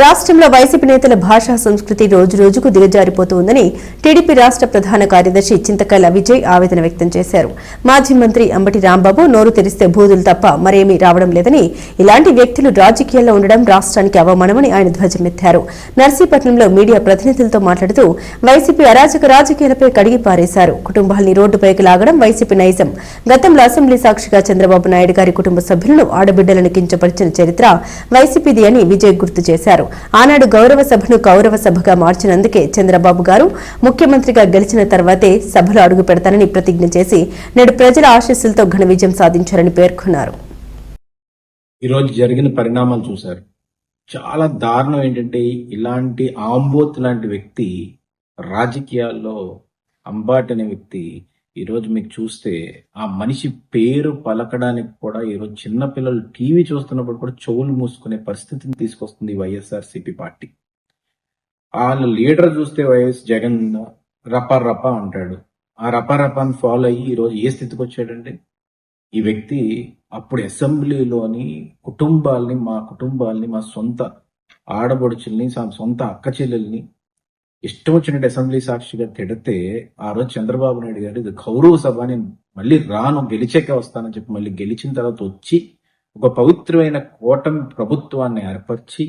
రాష్ట్రంలో వైసీపీ నేతల భాషా సంస్కృతి రోజు రోజుకు దిగజారిపోతుందని టీడీపీ రాష్ట్ర ప్రధాన కార్యదర్శి చింతకాయల విజయ్ ఆవేదన వ్యక్తం చేశారు. మాజీ మంత్రి అంబటి రాంబాబు నోరు తెరిస్తే బూదులు తప్ప మరేమీ రావడం లేదని ఇలాంటి వ్యక్తులు రాజకీయాల్లో ఉండడం రాష్ట్రానికి అవమానమని ఆయన ధ్వజమెత్తారు. నర్సీపట్నంలో మీడియా ప్రతినిధులతో మాట్లాడుతూ వైసీపీ అరాచక రాజకీయాలపై కడిగి పారేశారు. కుటుంబాల్ని రోడ్డుపైకి లాగడం వైసీపీ నైజం. గతంలో అసెంబ్లీ సాక్షిగా చంద్రబాబు నాయుడు గారి కుటుంబ సభ్యులను ఆడబిడ్డలను కించపరిచిన చరిత్ర వైసీపీది అని విజయ్ గుర్తు చేశారు. ఆనాడు గౌరవ సభను కౌరవ సభగా మార్చినందుకే చంద్రబాబు గారు ముఖ్యమంత్రిగా గెలిచిన తర్వాతే సభలో అడుగు పెడతానని ప్రతిజ్ఞ చేసి నేడు ప్రజల ఆశీస్సులతో ఘన విజయం సాధించారని పేర్కొన్నారు. ఈరోజు జరిగిన పరిణామాలు చూశారు. చాలా దారుణం ఏంటంటే ఇలాంటి ఆంబోత్ లాంటి వ్యక్తి రాజకీయాల్లో అంబాట్ అనే వ్యక్తి ఈరోజు మీకు చూస్తే ఆ మనిషి పేరు పలకడానికి కూడా ఈరోజు చిన్నపిల్లలు టీవీ చూస్తున్నప్పుడు కూడా చెవులు మూసుకునే పరిస్థితిని తీసుకొస్తుంది వైఎస్ఆర్సీపీ పార్టీ. వాళ్ళ లీడర్ చూస్తే వైఎస్ జగన్ రపా రపా అంటాడు. ఆ రపా రపాన్ని ఫాలో అయ్యి ఈరోజు ఏ స్థితికి వచ్చాడండి ఈ వ్యక్తి అప్పుడు అసెంబ్లీలోని కుటుంబాల్ని మా కుటుంబాల్ని మా సొంత ఆడబడుచుల్ని సొంత అక్క చెల్లెల్ని ఇష్టం వచ్చినట్టు అసెంబ్లీ సాక్షిగా తిడితే ఆ రోజు చంద్రబాబు నాయుడు గారు ఇది కౌరవ సభ నేను మళ్ళీ రాను గెలిచాక వస్తానని చెప్పి మళ్ళీ గెలిచిన తర్వాత వచ్చి ఒక పవిత్రమైన కూటమి ప్రభుత్వాన్ని ఏర్పరిచి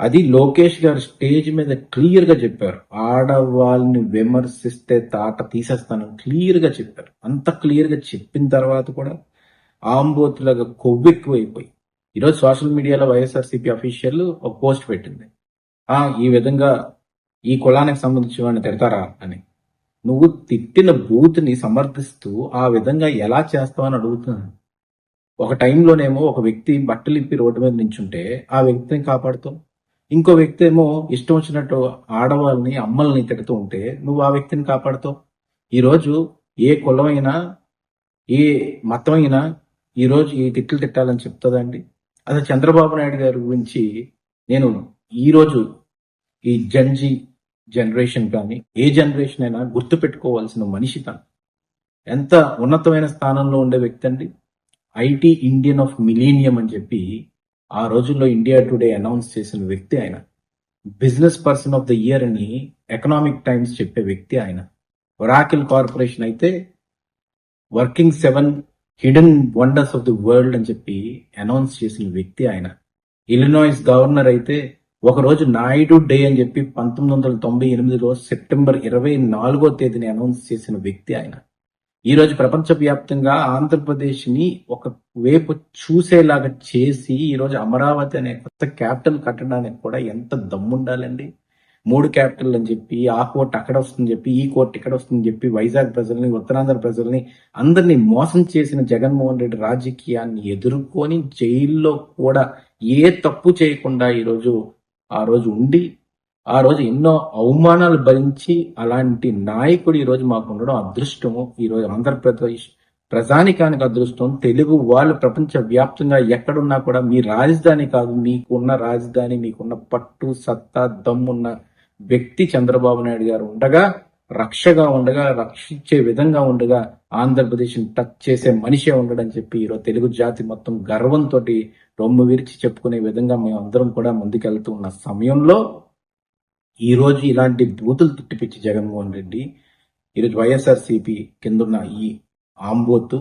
అది లోకేష్ గారు స్టేజ్ మీద క్లియర్గా చెప్పారు. ఆడవాళ్ళని విమర్శిస్తే తాట తీసేస్తాను క్లియర్గా చెప్పారు. అంత క్లియర్గా చెప్పిన తర్వాత కూడా ఆంబోతులాగా కొవ్వెక్కువైపోయి. ఈరోజు సోషల్ మీడియాలో వైఎస్ఆర్సీపీ అఫీషియల్ ఒక పోస్ట్ పెట్టింది. ఆ ఈ విధంగా ఈ కులానికి సంబంధించిన వాడిని తిడతారా అని. నువ్వు తిట్టిన బూత్ని సమర్థిస్తూ ఆ విధంగా ఎలా చేస్తావని అడుగుతున్నాను ఒక టైంలోనేమో ఒక వ్యక్తి బట్టలు ఇప్పి రోడ్డు మీద నించుంటే ఆ వ్యక్తిని కాపాడుతావు. ఇంకో వ్యక్తి ఏమో ఇష్టం వచ్చినట్టు ఆడవాళ్ళని అమ్మల్ని తిడుతూ ఉంటే నువ్వు ఆ వ్యక్తిని కాపాడుతావు. ఈరోజు ఏ కులమైనా ఏ మతం అయినా ఈరోజు ఈ తిట్లు తిట్టాలని చెప్తుందండి అది చంద్రబాబు నాయుడు గారి గురించి నేను ఈరోజు ఈ జంజీ జనరేషన్ కానీ ఏ జనరేషన్ అయినా గుర్తు పెట్టుకోవాల్సిన మనిషి తను. ఎంత ఉన్నతమైన స్థానంలో ఉండే వ్యక్తి అండి? ఐటీ ఇండియన్ ఆఫ్ మిలీనియం అని చెప్పి ఆ రోజుల్లో ఇండియా టుడే అనౌన్స్ చేసిన వ్యక్తి ఆయన. Business person of the year అని ఎకనామిక్ టైమ్స్ చెప్పే వ్యక్తి ఆయన. ఒరాకిల్ కార్పొరేషన్ అయితే working seven hidden wonders of the world అని చెప్పి అనౌన్స్ చేసిన వ్యక్తి ఆయన. ఇలినాయిస్ గవర్నర్ అయితే ఒకరోజు నాయుడు డే అని చెప్పి పంతొమ్మిది వందల తొంభై ఎనిమిదిలో సెప్టెంబర్ ఇరవై నాలుగో తేదీని అనౌన్స్ చేసిన వ్యక్తి ఆయన. ఈరోజు ప్రపంచవ్యాప్తంగా ఆంధ్రప్రదేశ్ని ఒక వైపు చూసేలాగా చేసి ఈరోజు అమరావతి అనే కొత్త క్యాపిటల్ కట్టడానికి కూడా ఎంత దమ్ముండాలండి. మూడు క్యాపిటల్ అని చెప్పి ఆ కోర్టు అక్కడ వస్తుందని చెప్పి ఈ కోర్టు ఇక్కడ వస్తుందని చెప్పి వైజాగ్ ప్రజల్ని ఉత్తరాంధ్ర ప్రజల్ని అందరినీ మోసం చేసిన జగన్మోహన్ రెడ్డి రాజకీయాన్ని ఎదుర్కొని జైల్లో కూడా ఏ తప్పు చేయకుండా ఈరోజు ఆ రోజు ఉండి ఆ రోజు ఎన్నో అవమానాలు భరించి అలాంటి నాయకుడు ఈ రోజు మాకు ఉండడం అదృష్టము. ఈ రోజు ఆంధ్రప్రదేశ్ ప్రజానికానికి అదృష్టం. తెలుగు వాళ్ళు ప్రపంచ వ్యాప్తంగా ఎక్కడున్నా కూడా మీ రాజధాని కాదు మీకున్న రాజధాని మీకున్న పట్టు సత్తా దమ్మున్న వ్యక్తి చంద్రబాబు నాయుడు గారు ఉండగా రక్షగా ఉండగా రక్షించే విధంగా ఉండగా ఆంధ్రప్రదేశ్ని టచ్ చేసే మనిషే ఉండడని చెప్పి ఈరోజు తెలుగు జాతి మొత్తం గర్వంతో రొమ్ము విరిచి చెప్పుకునే విధంగా మేము అందరం కూడా ముందుకెళ్తూ ఉన్న సమయంలో ఈరోజు ఇలాంటి బూతులు తిట్టిపిచ్చి జగన్మోహన్ రెడ్డి ఈరోజు వైఎస్ఆర్సీపీ కిందున్న ఈ ఆంబోతు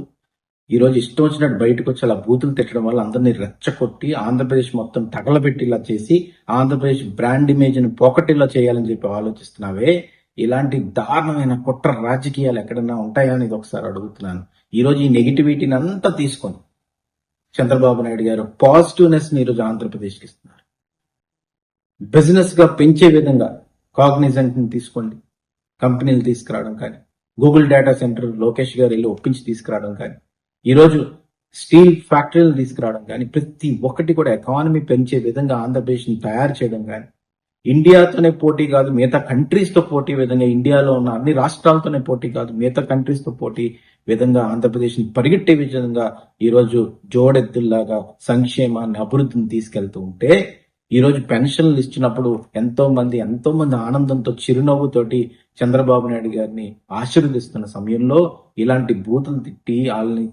ఈరోజు ఇష్టం వచ్చినట్టు బయటకు వచ్చి అలా బూతులు తిట్టడం వల్ల అందరినీ రెచ్చగొట్టి ఆంధ్రప్రదేశ్ మొత్తం తగలబెట్టిలా చేసి ఆంధ్రప్రదేశ్ బ్రాండ్ ఇమేజ్ని పోకటిలా చేయాలని చెప్పి ఆలోచిస్తున్నావే. ఇలాంటి దారుణమైన కుట్ర రాజకీయాలు ఎక్కడన్నా ఉంటాయా అని ఒకసారి అడుగుతున్నాను. ఈ రోజు ఈ నెగిటివిటీని అంతా తీసుకొని చంద్రబాబు నాయుడు గారు పాజిటివ్నెస్ని ఈరోజు ఆంధ్రప్రదేశ్కి ఇస్తున్నారు. బిజినెస్గా పెంచే విధంగా కాగ్నిజెంట్ని తీసుకోండి. కంపెనీలు తీసుకురావడం కానీ గూగుల్ డేటా సెంటర్ లోకేష్ గారు వెళ్ళి ఒప్పించి తీసుకురావడం కానీ ఈరోజు స్టీల్ ఫ్యాక్టరీలు తీసుకురావడం కానీ ప్రతి ఒక్కటి కూడా ఎకానమీ పెంచే విధంగా ఆంధ్రప్రదేశ్ని తయారు చేయడం కానీ ఇండియాతోనే పోటీ కాదు మిగతా కంట్రీస్తో పోటీ విధంగా ఇండియాలో ఉన్న అన్ని రాష్ట్రాలతోనే పోటీ కాదు మిగతా కంట్రీస్తో పోటీ విధంగా ఆంధ్రప్రదేశ్ని పరిగెట్టే విధంగా ఈరోజు జోడెత్తుల్లాగా సంక్షేమాన్ని అభివృద్ధిని తీసుకెళ్తూ ఉంటే ఈరోజు పెన్షన్లు ఇచ్చినప్పుడు ఎంతో మంది ఎంతో మంది ఆనందంతో చిరునవ్వుతోటి చంద్రబాబు నాయుడు గారిని ఆశీర్వదిస్తున్న సమయంలో ఇలాంటి బూతులు తిట్టి వాళ్ళని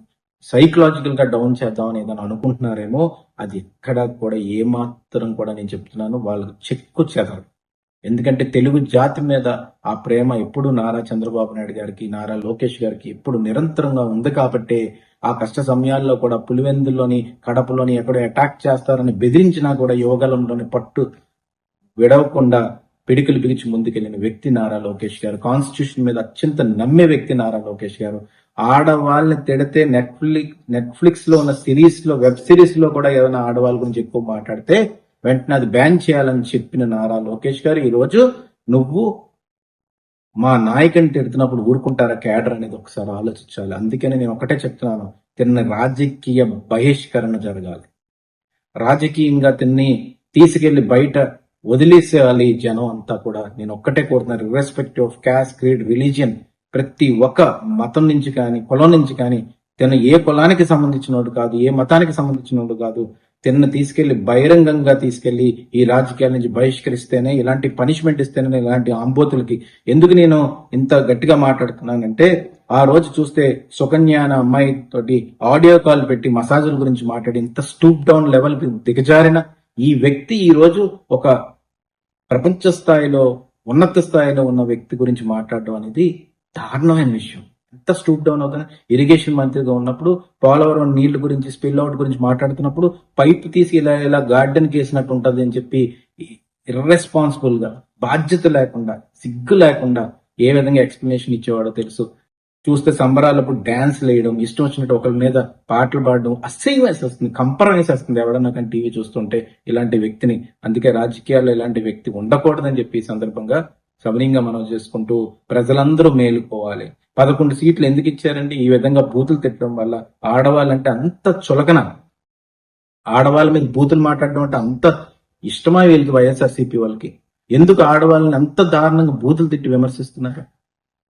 సైకలాజికల్గా డౌన్ చేద్దామని ఏదైనా అనుకుంటున్నారేమో అది ఎక్కడ కూడా ఏమాత్రం కూడా నేను చెప్తున్నాను వాళ్ళకు చెక్కు చెదరు ఎందుకంటే తెలుగు జాతి మీద ఆ ప్రేమ ఎప్పుడు నారా చంద్రబాబు నాయుడు గారికి నారా లోకేష్ గారికి ఎప్పుడు నిరంతరంగా ఉంది కాబట్టి ఆ కష్ట సమయాల్లో కూడా పులివెందుల్లోని కడపలోని ఎక్కడో అటాక్ చేస్తారని బెదిరించినా కూడా యోగలంలోని పట్టు విడవకుండా పిడికిలు పిలిచి ముందుకెళ్ళిన వ్యక్తి నారా లోకేష్ గారు కాన్స్టిట్యూషన్ మీద అత్యంత నమ్మే వ్యక్తి నారా లోకేష్ గారు. ఆడవాళ్ళని తిడితే నెట్ఫ్లిక్స్ నెట్ఫ్లిక్స్లో ఉన్న సిరీస్లో వెబ్ సిరీస్లో కూడా ఏదైనా ఆడవాళ్ళ గురించి ఎక్కువ మాట్లాడితే వెంటనే అది బ్యాన్ చేయాలని చెప్పిన నారా లోకేష్ గారు ఈ రోజు నువ్వు మా నాయకుని తిడుతున్నప్పుడు ఊరుకుంటారా క్యాడర్ అనేది ఒకసారి ఆలోచించాలి. అందుకని నేను ఒకటే చెప్తున్నాను తిన్న రాజకీయ బహిష్కరణ జరగాలి. రాజకీయంగా తిన్ని తీసుకెళ్ళి బయట వదిలేసేయాలి జనం అంతా కూడా. నేను ఒక్కటే కోరుతున్నాను respect of caste creed religion ప్రతి ఒక్క మతం నుంచి కానీ కులం నుంచి కానీ తిన ఏ కులానికి సంబంధించినోడు కాదు ఏ మతానికి సంబంధించినోడు కాదు తిన్న తీసుకెళ్ళి బహిరంగంగా తీసుకెళ్ళి ఈ రాజకీయాల నుంచి బహిష్కరిస్తేనే ఇలాంటి పనిష్మెంట్ ఇస్తేనే ఇలాంటి ఆంబోతులకి. ఎందుకు నేను ఇంత గట్టిగా మాట్లాడుతున్నానంటే ఆ రోజు చూస్తే సుకన్య అనే అమ్మాయి తోటి ఆడియో కాల్ పెట్టి మసాజుల గురించి మాట్లాడి ఇంత స్టూప్ డౌన్ లెవెల్ దిగజారిన ఈ వ్యక్తి ఈరోజు ఒక ప్రపంచ స్థాయిలో ఉన్నత స్థాయిలో ఉన్న వ్యక్తి గురించి మాట్లాడడం అనేది దారుణమైన విషయం. ఎంత స్టూప్ డౌన్ అవుతుంది ఇరిగేషన్ మంత్రిగా ఉన్నప్పుడు పోలవరం నీళ్ళ గురించి స్పిల్ అవుట్ గురించి మాట్లాడుతున్నప్పుడు పైప్ తీసి ఇలా ఇలా గార్డెన్ వేసినట్టు ఉంటుంది అని చెప్పి ఇర్రెస్పాన్సిబుల్గా బాధ్యత లేకుండా సిగ్గు లేకుండా ఏ విధంగా ఎక్స్ప్లెనేషన్ ఇచ్చేవాడో తెలుసు. చూస్తే సంబరాలప్పుడు డాన్స్ వేయడం ఇష్టం వచ్చినట్టు ఒకరి మీద పాటలు పాడడం అసహ్యం వేసేస్తుంది కంపరం వేసేస్తుంది ఎవడన్నా కానీ టీవీ చూస్తుంటే ఇలాంటి వ్యక్తిని. అందుకే రాజకీయాల్లో ఇలాంటి వ్యక్తి ఉండకూడదని చెప్పి ఈ సందర్భంగా సవనీయంగా మనం చేసుకుంటూ ప్రజలందరూ మేలుకోవాలి. పదకొండు సీట్లు ఎందుకు ఇచ్చారండి? ఈ విధంగా బూతులు తిట్టడం వల్ల ఆడవాళ్ళంటే అంత చులకన. ఆడవాళ్ళ మీద బూతులు మాట్లాడడం అంటే అంత ఇష్టమా వీళ్ళకి వైఎస్ఆర్సీపీ వాళ్ళకి? ఎందుకు ఆడవాళ్ళని అంత దారుణంగా బూతులు తిట్టి విమర్శిస్తున్నారు?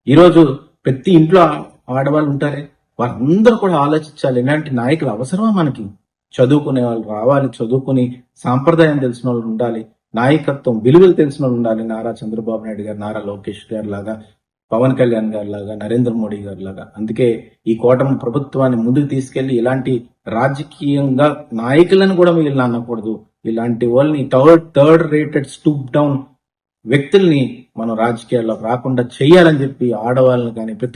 ఈరోజు ప్రతి ఇంట్లో ఆడవాళ్ళు ఉంటారే. వారందరూ కూడా ఆలోచించాలి ఇలాంటి నాయకులు అవసరమా మనకి? చదువుకునే వాళ్ళు రావాలి చదువుకుని సాంప్రదాయం తెలిసిన వాళ్ళు ఉండాలి నాయకత్వం విలువలు తెలిసిన వాళ్ళు ఉండాలి. నారా చంద్రబాబు నాయుడు గారు నారా లోకేష్ గారు లాగా పవన్ కళ్యాణ్ గారి లాగా నరేంద్ర మోడీ గారు లాగా. అందుకే ఈ కూటమి ప్రభుత్వాన్ని ముందుకు తీసుకెళ్ళి ఇలాంటి రాజకీయంగా నాయకులను కూడా వీళ్ళని అనకూడదు ఇలాంటి వాళ్ళని third third rated stoop down వ్యక్తుల్ని మనం రాజకీయాల్లోకి రాకుండా చేయాలని చెప్పి ఆడవాళ్ళని కానీ